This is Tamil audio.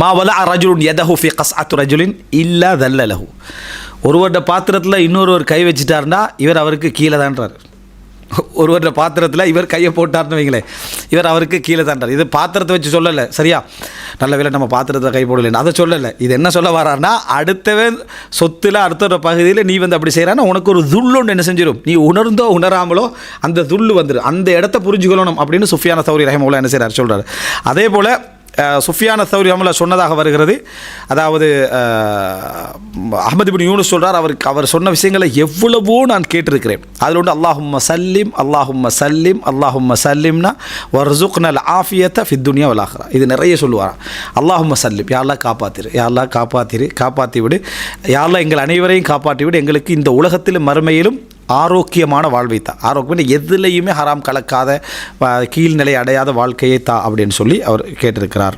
மா வலா ரஜுலுன் எதஹு ஃபி கஸ்அத்து ரஜுலின் இல்லா தல்ல லஹு ஒருவருடைய பாத்திரத்தில் இன்னொருவர் கை வச்சிட்டாருன்னா இவர் அவருக்கு கீழே தான்றார். ஒருவருடைய பாத்திரத்தில் இவர் கையை போட்டார்னு வைங்களேன் இவர் அவருக்கு கீழே தான்றார். இது பாத்திரத்தை வச்சு சொல்லலை சரியா? நல்ல வேலை நம்ம பாத்திரத்தில் கை போடலைன்னு. அதை சொல்லலை. இது என்ன சொல்ல வர்றாருன்னா அடுத்தவன் சொத்தில் அடுத்த பகுதியில் நீ வந்து அப்படி செய்கிறான்னா உனக்கு ஒரு துள்ளொன்று என்ன செஞ்சிடும் நீ உணர்ந்தோ உணராமலோ அந்த துள்ளு வந்துடும் அந்த இடத்த புரிஞ்சுக்கொள்ளணும் அப்படின்னு சுஃபியான சௌரி ரஹமுல்லா என்ன செய்கிறார் சொல்கிறார் அதே போல் சுஃபியான சௌரி அமல சொன்னதாக வருகிறது. அதாவது அஹமது பின் யூனு சொல்கிறார் அவருக்கு அவர் சொன்ன விஷயங்களை எவ்வளவோ நான் கேட்டிருக்கிறேன். அதில் ஒன்று அல்லாஹும்ம சல்லிம் அல்லாஹும்ம சல்லிம் அல்லாஹும்ம சல்லிம்னா வர்சுக்னல் ஆஃபியத்தை ஃபித்துனியா வலாஹரா இது நிறைய சொல்லுவாராம். அல்லாஹும்ம சல்லிம் யாரெல்லாம் காப்பாத்திரு யாரெல்லாம் காப்பாத்திரு காப்பாற்றி விடு யாரெல்லாம் எங்கள் அனைவரையும் காப்பாற்றி விடு எங்களுக்கு இந்த உலகத்திலும் மறுமையிலும் ஆரோக்கியமான வாழ்வை தா ஆரோக்கியம் எதுலேயுமே ஹராம் கலக்காத கீழ்நிலை அடையாத வாழ்க்கையை தா அப்படின்னு சொல்லி அவர் கேட்டிருக்கிறார்.